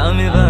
আমি বা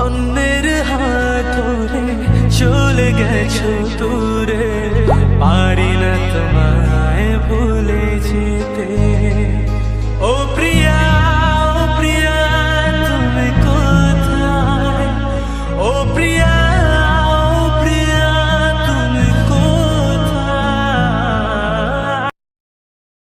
অন্যের হাত ধরে চলে গেছো দূরে আর